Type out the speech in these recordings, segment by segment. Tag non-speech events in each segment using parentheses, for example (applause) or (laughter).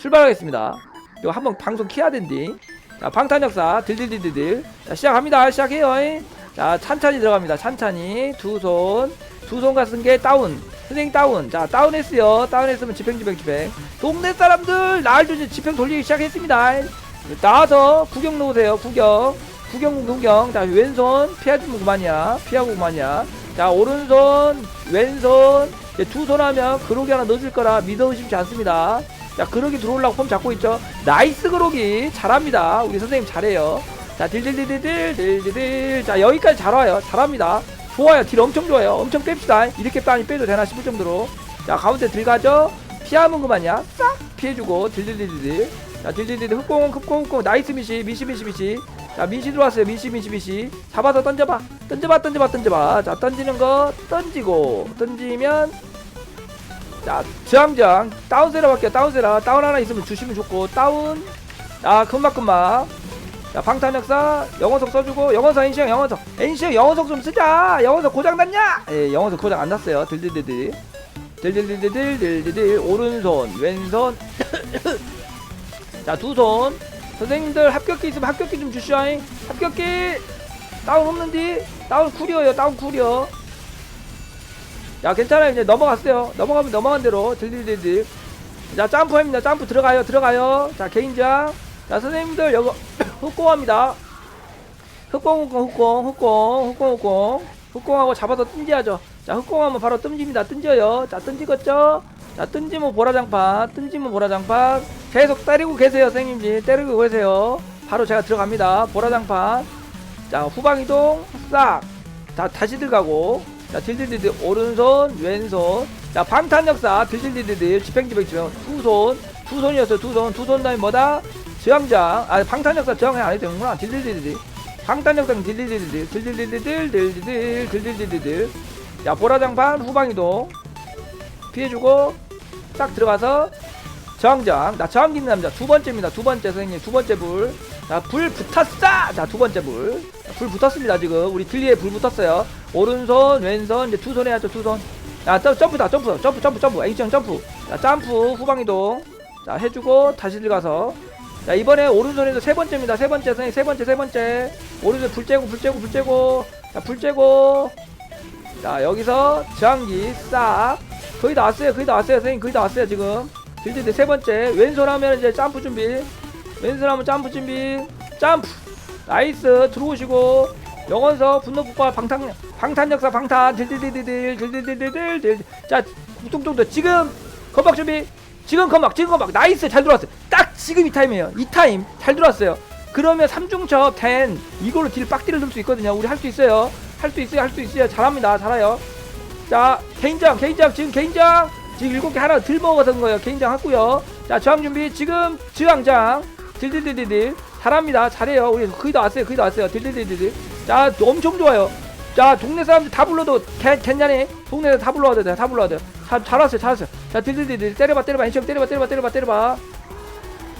출발하겠습니다. 이거 한번 방송 키야 된디. 자, 방탄역사 들들들들들. 자, 시작합니다. 시작해요. 자, 찬찬히 들어갑니다. 찬찬히 두 손, 두손 가슴 게 다운. 선생님 다운. 자, 다운했어요. 다운했으면 집행 집행 집행. 동네 사람들 날도 이제 집행 돌리기 시작했습니다. 나와서 구경 놓으세요. 구경. 구경 구경. 자, 왼손 피하지 그만이야. 피하고 그만이야. 자, 오른손, 왼손. 두 손 하면 그로기 하나 넣어줄 거라 믿어 의심치 않습니다. 자, 그러기 들어오려고 폼 잡고 있죠. 나이스 그러기. 잘합니다. 우리 선생님 잘해요. 자, 딜딜딜딜딜, 딜딜딜. 자, 여기까지 잘 와요. 잘합니다. 좋아요. 딜 엄청 좋아요. 엄청 뺍시다. 이렇게 많이 빼도 되나 싶을 정도로. 자, 가운데 들어가죠. 피하면 그만이야. 싹 피해주고, 딜딜딜딜. 자, 딜딜딜. 흑공, 흑공, 흑공. 나이스 미시, 미시, 미시, 미시. 자, 미시 들어왔어요. 미시, 미시, 미시. 잡아서 던져봐. 던져봐, 던져봐, 던져봐. 자, 던지는 거 던지고. 던지면 자, 저항장 다운세라 할게요. 다운세라. 다운 하나 있으면 주시면 좋고 다운. 아, 금방. 자, 방탄역사 영어석 써주고 영어석 엔시형 영어석 엔시형 영어석 좀 쓰자. 영어석 고장 났냐? 예, 영어석 고장 안 났어요. 들들들들. 들들들들들들들 오른손 왼손. (coughs) 자, 두 손. 선생님들 합격기 있으면 합격기 좀 주시오잉. 합격기. 다운 없는디? 다운 쿨이어요. 다운 쿨이어. 야 괜찮아요. 이제 넘어갔어요. 넘어가면 넘어간 대로 들들들들. 자 점프입니다. 점프 들어가요. 들어가요. 자 개인장. 자 선생님들 여기 (coughs) 흑공합니다. 흑공 흑공 흑공 흑공 흑공 흑공. 흑공하고 잡아서 뜬지하죠. 자 흑공하면 바로 뜬집니다. 뜬져요. 자 뜬지겠죠? 자 뜬지면 보라장판. 뜬지면 보라장판. 계속 때리고 계세요 선생님들. 때리고 계세요. 바로 제가 들어갑니다. 보라장판. 자 후방이동. 싹. 자, 다시 들어가고 자 딜딜딜딜 오른손 왼손. 자 방탄 역사 딜딜딜딜 집행집행 집행. 두 손 두 손이었어요 두 손 두 손 다음에 뭐다? 저항장. 아 방탄 역사 저항 안 해도 되는구나. 딜딜딜딜 방탄 역사 딜딜딜딜. 딜딜딜딜 딜딜딜 딜딜딜딜 자 보라장판 후방 이동. 피해주고 딱 들어가서 저항장. 나 저항 있는 남자. 두 번째입니다. 두 번째 선생님 두 번째 불 자 불 붙었어! 자 두 번째 불. 불 붙었습니다 지금. 우리 딜리에 불 붙었어요. 오른손 왼손 이제 두 손 해야죠 두손. 야 점- 점프다 점프 점프 점프 점프. H형 점프. 자 점프 후방 이동. 자 해주고 다시 들어가서. 자 이번에 오른손에서 세 번째입니다. 세 번째 선생님 세 번째 세 번째. 오른손 불 쬐고 불 쬐고 불 쬐고. 자불 쬐고. 자 여기서 저항기 싹. 거의 다 왔어요 거의 다 왔어요 선생님. 거의 다 왔어요 지금. 딜딜딜 세 번째. 왼손 하면 이제 점프 준비 왼손 하면 점프 준비. 점프. 나이스. 들어오시고. 영원서 분노 폭발 방탄 방탄 역사 방탄. 딜딜딜딜딜 딜딜딜딜딜 자 뚱뚱도 지금 건박 준비. 지금 건박 지금 건박 나이스. 잘 들어왔어요. 딱 지금 이 타임이에요. 이 타임 잘 들어왔어요. 그러면 삼중첩 된 이걸로 딜 빡딜을 넣을 수 있거든요. 우리 할 수 있어요. 할 수 있어요. 할 수 있어요. 잘합니다. 잘해요. 자 개인장 개인장. 지금 개인장. 지금 일곱 개 하나 들 먹어서 거예요. 개인장 하고요. 자 저항 준비. 지금 저항장 딜딜딜딜딜. 잘합니다. 잘해요. 우리 거의 다 왔어요. 거의 다 왔어요. 딜딜딜딜 자 엄청 좋아요. 자 동네 사람들 다 불러도 괜- 괜찮니 동네 다 불러와도 돼다 불러와도 돼요. 자, 잘 왔어요. 잘 왔어요. 자 딜딜딜딜. 때려봐 때려봐. 인형 때려봐 때려봐 때려봐 때려봐.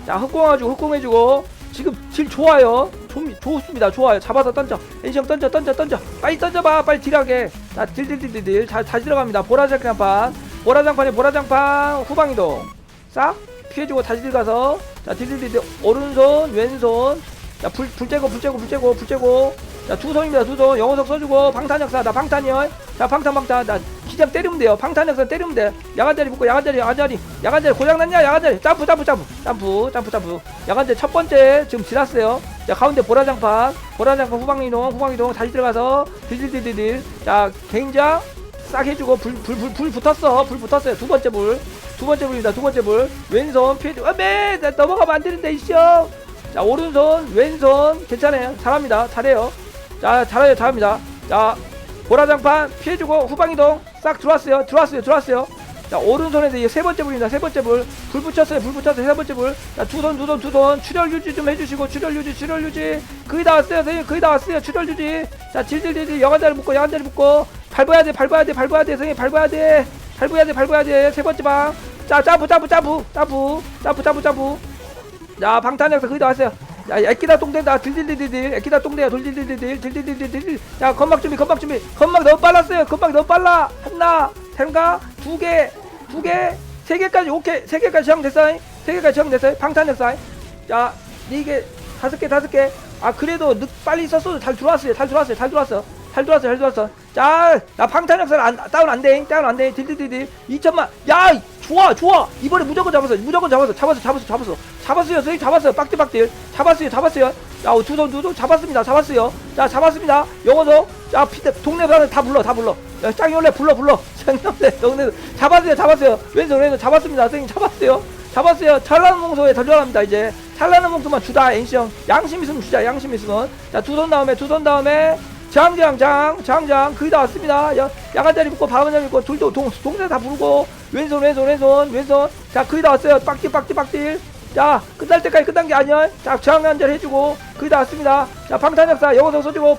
자 흑공해주고 흑공해주고. 지금 질 좋아요. 좀 좋습니다. 좋아요. 잡아서 던져. 인형 던져 던져 던져. 빨리 던져봐. 빨리 딜하게. 자 딜딜딜딜 잘, 잘 들어갑니다. 보라장판 보라장판에 보라장판. 후방이동 싹 피해주고 다시 들어가서. 자 딜딜딜딜. 오른손 왼손. 자불 불 쬐고 불 쬐고 불 쬐고 불 쬐고. 자 두 손입니다 두손. 영어석 써주고 방탄 역사. 나 방탄이요 자 방탄 방탄. 나 기장 때리면 돼요. 방탄 역사 때리면 돼. 야간자리 붙고 야간자리 야간자리. 야간자리 고장났냐? 야간자리. 점프 점프 점프. 점프 점프 점프. 야간자리 첫 번째 지금 지났어요. 자 가운데 보라장판. 보라장판 후방이동 후방이동. 다시 들어가서 딜딜딜딜. 자 개인장 싹 해주고 불 불 불 불 붙었어. 불 붙었어요. 두 번째 불. 두 번째 불입니다. 두 번째 불. 왼손 피해주고 아메 나 넘어가면 안 되는데 이쇼 자 오른손 왼손. 괜찮아요. 잘합니다. 잘해요. 자 잘해요. 잘합니다. 자 보라장판 피해주고 후방이동 싹 들어왔어요. 들어왔어요. 들어왔어요. 자 오른손에서 세 번째 불입니다. 세 번째 불 불 붙였어요. 불 붙였어요. 세 번째 불자두 손 두 손 두 손. 출혈 유지 좀 해주시고 출혈 유지 출혈 유지. 거의 다 왔어요. 선생님 거의 다 왔어요. 출혈 유지. 자 질질질질. 여간자리 묶고 여간자리 묶고 밟아야 돼 밟아야 돼 밟아야 돼 선생님 밟아야 돼. 밟아야 돼 밟아야 돼 세 번째 방자 점프 점프 점프. 점프 점프 점프 점프. 자 방탄역사 거의 다 왔어요. 야 애기다 똥된다. 딜딜딜딜 애기다 똥대야 돌딜딜딜딜 딜딜딜딜딜. 자 건막 준비 건막 준비. 건막 너무 빨랐어요. 건막 너무 빨라. 하나 셈가 두 개 두 개 세 개까지 오케이. 세 개까지 정됐어 세 개까지 정됐어요? 방탄 역사 자 이게 다섯 개 다섯 개 아 그래도 늦 빨리 썼어도 잘 들어왔어요. 잘 들어왔어요. 잘 들어왔어 잘 들어왔어 잘 들어왔어. 자나 방탄 역사 안 다운 안돼. 다운 안돼. 딜딜딜딜. 2천만. 야 좋아 좋아 이번에 무조건 잡았어. 무조건 잡았어. 잡았어 잡았어 잡았어. 잡았어요 선생님. 잡았어요. 빡딜 빡딜. 잡았어요 잡았어요. 자두손 두손 잡았습니다 잡았어요. 자 잡았습니다. 영어도 자 피드 동네 가는 다 불러 다 불러. 야, 짱이올래 불러 불러. (laughs) 짱이올래 동네. 잡았어요 잡았어요. 왼손 왼손. 잡았습니다 선생님. 잡았어요. 잡았어요. 찬란한 몽소에 던져갑니다 이제. 찬란한 몽소만 주다 NC형. 양심 있으면 주자 양심 있으면. 자두 손 다음에 두 손 다음에 장장장 장장 거의 다 왔습니다. 야, 야간자리 붙고 바람자리 붙고 둘도 동, 동네 다 부르고 왼손 왼손 왼손 왼손. 자 거의 다 왔어요. 빡딜 빡딜 빡딜. 자 끝날 때까지 끝난 게 아니야. 자 저항한절 해주고 거의 다 왔습니다. 자 방탄역사 영어도 써주고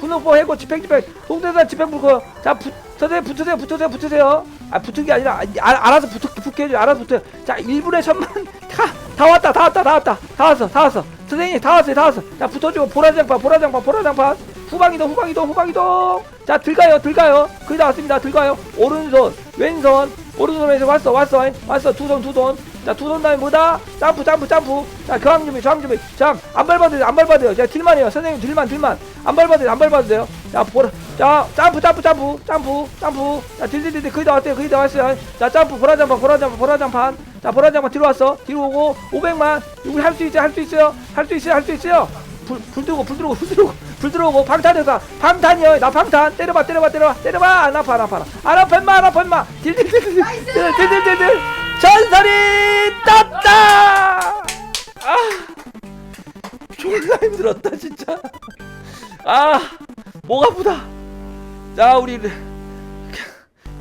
분홍보 해고 집행 집행. 동대산 집행 불고 자 붙, 선생님 붙으세요 붙으세요 붙으세요. 아 붙은 게 아니라 아, 아, 알아서 붙, 붙게 해줘 알아서 붙어요. 자 1분에 천만. (laughs) 다, 다 왔다 다 왔다 다 왔다. 다 왔어 다 왔어. 선생님 다 왔어요 다 왔어. 자 붙어주고 보라장판 보라장판 보라장판 후방이동 후방이동 후방이동. 자 들가요 들가요. 거의 다 왔습니다. 들가요. 오른손 왼손. 오른손 왼손. 왔어 왔어. 왔어. 두 손 두손자 두 손 다음에 뭐다? 점프 점프 점프. 자 저항 준비 저항 준비. 저항. 안 밟아도 돼요 안 밟아도 돼요. 자 딜만 해요. 선생님 딜만 딜만. 안 밟아도 돼요 안 밟아도 돼요. 자 보라. 자 점프 점프 점프. 점프 점프. 자 딜딜딜 거의 다 왔대요 거의 다 왔어요. 자 점프. 보라장판 보라장판 보라장판. 자 보라장판 뒤로 왔어. 뒤로 오고 500만. 우리 할 수 있어요 할 수 있어요. 할 수 있어요 할 수 있어요. 불, 불 들어오고 불 들어오고 불 들어오고 불 들어오고 방탄에서 방탄이요 나 방탄. 때려봐 때려봐 때려봐. 때려봐. 안 아파 안 아파. 안 아파 임마 안 아파 임마. 딜딜딜딜 딜딜딜딜 전설이 떴다! 아 졸라 힘들었다 진짜. 아목 아프다. 자 우리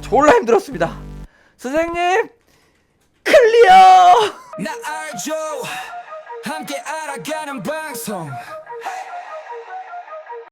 졸라 힘들었습니다. 선생님 클리어! 나 알죠. 함께 알아가는 방송